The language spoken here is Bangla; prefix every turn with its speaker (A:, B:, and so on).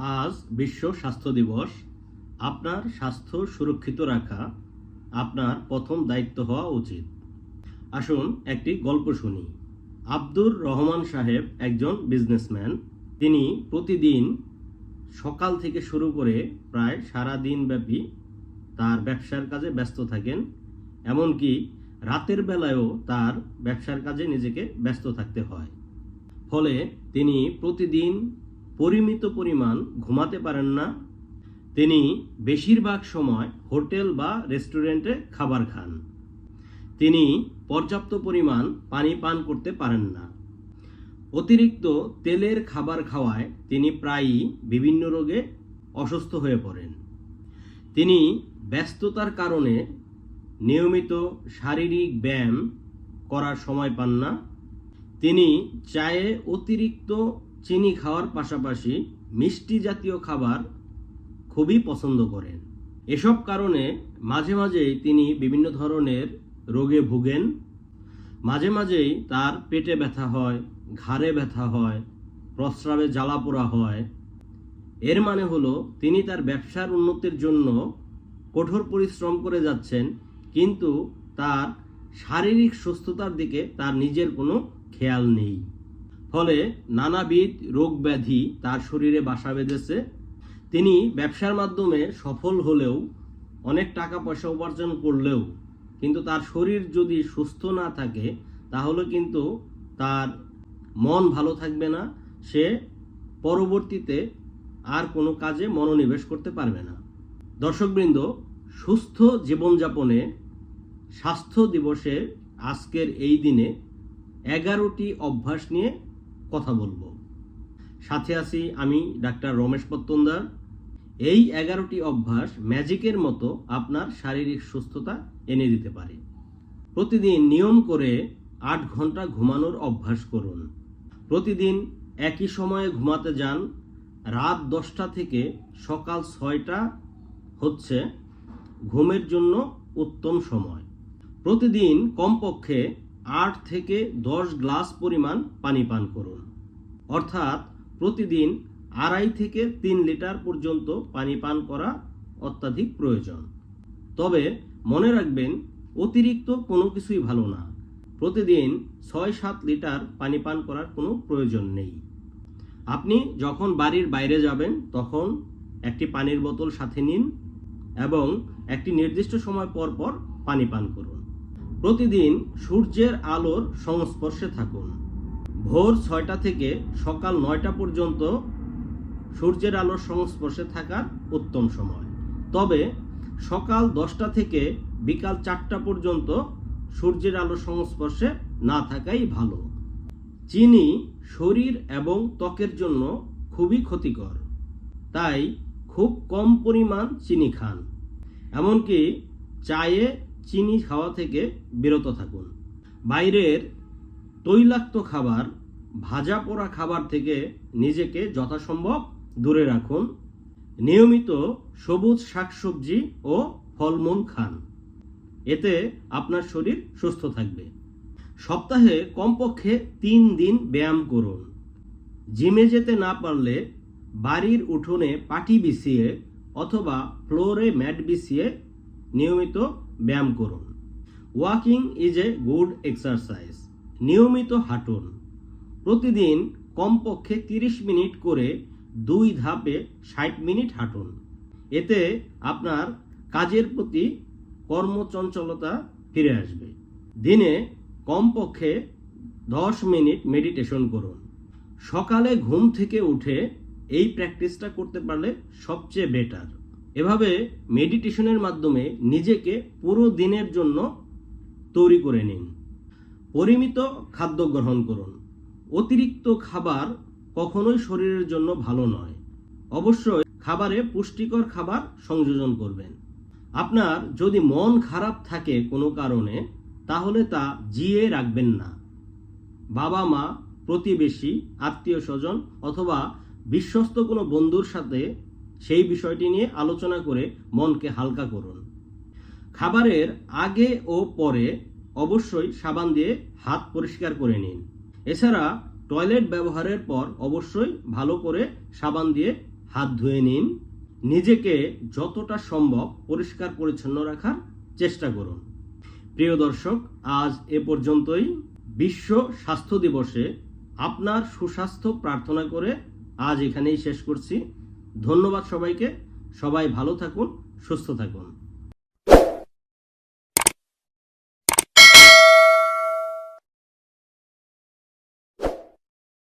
A: আজ বিশ্ব স্বাস্থ্য দিবস। আপনার স্বাস্থ্য সুরক্ষিত রাখা আপনার প্রথম দায়িত্ব হওয়া উচিত। আসুন একটি গল্প শুনি। আব্দুর রহমান সাহেব একজন বিজনেসম্যান তিনি প্রতিদিন সকাল থেকে শুরু করে প্রায় সারা দিন ব্যাপী তার ব্যবসার কাজে ব্যস্ত থাকেন। এমনকি রাতের বেলায়ও তার ব্যবসার কাজে নিজেকে ব্যস্ত থাকতে হয়। ফলে তিনি প্রতিদিন পরিমিত পরিমাণ ঘুমাতে পারেন না। তিনি বেশিরভাগ সময় হোটেল বা রেস্টুরেন্টে খাবার খান। তিনি পর্যাপ্ত পরিমাণ পানি পান করতে পারেন না। অতিরিক্ত তেলের খাবার খাওয়ায় তিনি প্রায়ই বিভিন্ন রোগে অসুস্থ হয়ে পড়েন। তিনি ব্যস্ততার কারণে নিয়মিত শারীরিক ব্যায়াম করার সময় পান না। তিনি চায়ে অতিরিক্ত চিনি খাওয়ার পাশাপাশি মিষ্টি জাতীয় খাবার খুবই পছন্দ করেন। এসব কারণে মাঝে মাঝেই তিনি বিভিন্ন ধরনের রোগে ভুগেন। মাঝে মাঝেই তার পেটে ব্যথা হয়, ঘাড়ে ব্যথা হয়, প্রস্রাবে জ্বালা পোড়া হয়। এর মানে হলো তিনি তার ব্যবসার উন্নতির জন্য কঠোর পরিশ্রম করে যাচ্ছেন, কিন্তু তার শারীরিক সুস্থতার দিকে তার নিজের কোনো খেয়াল নেই। ফলে নানাবিধ রোগ ব্যাধি তার শরীরে বাসা বেঁধেছে। তিনি ব্যবসার মাধ্যমে সফল হলেও, অনেক টাকা পয়সা উপার্জন করলেও, কিন্তু তার শরীর যদি সুস্থ না থাকে, তাহলে কিন্তু তার মন ভালো থাকবে না। সে পরবর্তীতে আর কোনো কাজে মনোনিবেশ করতে পারবে না। দর্শকবৃন্দ, সুস্থ জীবনযাপনে স্বাস্থ্য দিবসের আজকের এই দিনে এগারোটি অভ্যাস নিয়ে কথা বলব। সাথে আছি আমি ডাক্তার রমেশ পত্তনদার। এই এগারোটি অভ্যাস ম্যাজিকের মতো আপনার শারীরিক সুস্থতা এনে দিতে পারে। প্রতিদিন নিয়ম করে আট ঘণ্টা ঘুমানোর অভ্যাস করুন। প্রতিদিন একই সময়ে ঘুমাতে যান। রাত দশটা থেকে সকাল ছয়টা হচ্ছে ঘুমের জন্য উত্তম সময়। প্রতিদিন কমপক্ষে আট থেকে দশ গ্লাস পরিমাণ পানি পান করুন। অর্থাৎ প্রতিদিন আড়াই থেকে তিন লিটার পর্যন্ত পানি পান করা অত্যাধিক প্রয়োজন। তবে মনে রাখবেন, অতিরিক্ত কোনো কিছুই ভালো না। প্রতিদিন ছয় সাত লিটার পানি পান করার কোনো প্রয়োজন নেই। আপনি যখন বাড়ির বাইরে যাবেন, তখন একটি পানির বোতল সাথে নিন এবং একটি নির্দিষ্ট সময় পর পর পানি পান করুন। প্রতিদিন সূর্যের আলোর সংস্পর্শে থাকুন। ভোর ছয়টা থেকে সকাল নয়টা পর্যন্ত সূর্যের আলোর সংস্পর্শে থাকার উত্তম সময়। তবে সকাল দশটা থেকে বিকাল চারটা পর্যন্ত সূর্যের আলোর সংস্পর্শে না থাকাই ভালো। চিনি, শরীর এবং ত্বকের জন্য খুবই ক্ষতিকর। তাই খুব কম পরিমাণ চিনি খান। এমনকি চায়ে চিনি খাওয়া থেকে বিরত থাকুন। বাইরের তৈলাক্ত খাবার, ভাজা পোড়া খাবার থেকে নিজেকে যথাসম্ভব দূরে রাখুন। নিয়মিত সবুজ শাকসবজি ও ফলমূল খান। এতে আপনার শরীর সুস্থ থাকবে। সপ্তাহে কমপক্ষে তিন দিন ব্যায়াম করুন। জিমে যেতে না পারলে বাড়ির উঠোনে পাটি বিছিয়ে অথবা ফ্লোরে ম্যাট বিছিয়ে নিয়মিত ব্যায়াম করুন। Walking is a good exercise. নিয়মিত হাঁটুন। প্রতিদিন কমপক্ষে তিরিশ মিনিট করে দুই ধাপে ষাট মিনিট হাঁটুন। এতে আপনার কাজের প্রতি কর্মচঞ্চলতা ফিরে আসবে। দিনে কমপক্ষে দশ মিনিট মেডিটেশন করুন। সকালে ঘুম থেকে উঠে এই প্র্যাকটিসটা করতে পারলে সবচেয়ে বেটার। এভাবে মেডিটেশনের মাধ্যমে নিজেকে পুরো দিনের জন্য তৈরি করে নিন। পরিমিত খাদ্য গ্রহণ করুন। অতিরিক্ত খাবার কখনোই শরীরের জন্য ভালো নয়। অবশ্যই খাবারে পুষ্টিকর খাবার সংযোজন করবেন। আপনার যদি মন খারাপ থাকে কোনো কারণে, তাহলে তা জিয়ে রাখবেন না। বাবা মা, প্রতিবেশী আত্মীয় স্বজন অথবা বিশ্বস্ত কোনো বন্ধুর সাথে সেই বিষয়টি নিয়ে আলোচনা করে মনকে হালকা করুন। খাবারের আগে ও পরে অবশ্যই সাবান দিয়ে হাত পরিষ্কার করে নিন। এছাড়া টয়লেট ব্যবহারের পর অবশ্যই ভালো করে সাবান দিয়ে হাত ধুয়ে নিন। নিজেকে যতটা সম্ভব পরিষ্কার পরিচ্ছন্ন রাখার চেষ্টা করুন। প্রিয় দর্শক, আজ এ পর্যন্তই। বিশ্ব স্বাস্থ্য দিবসে আপনার সুস্বাস্থ্য প্রার্থনা করে আজ এখানেই শেষ করছি। ধন্যবাদ সবাইকে। সবাই ভালো থাকুন সুস্থ থাকুন।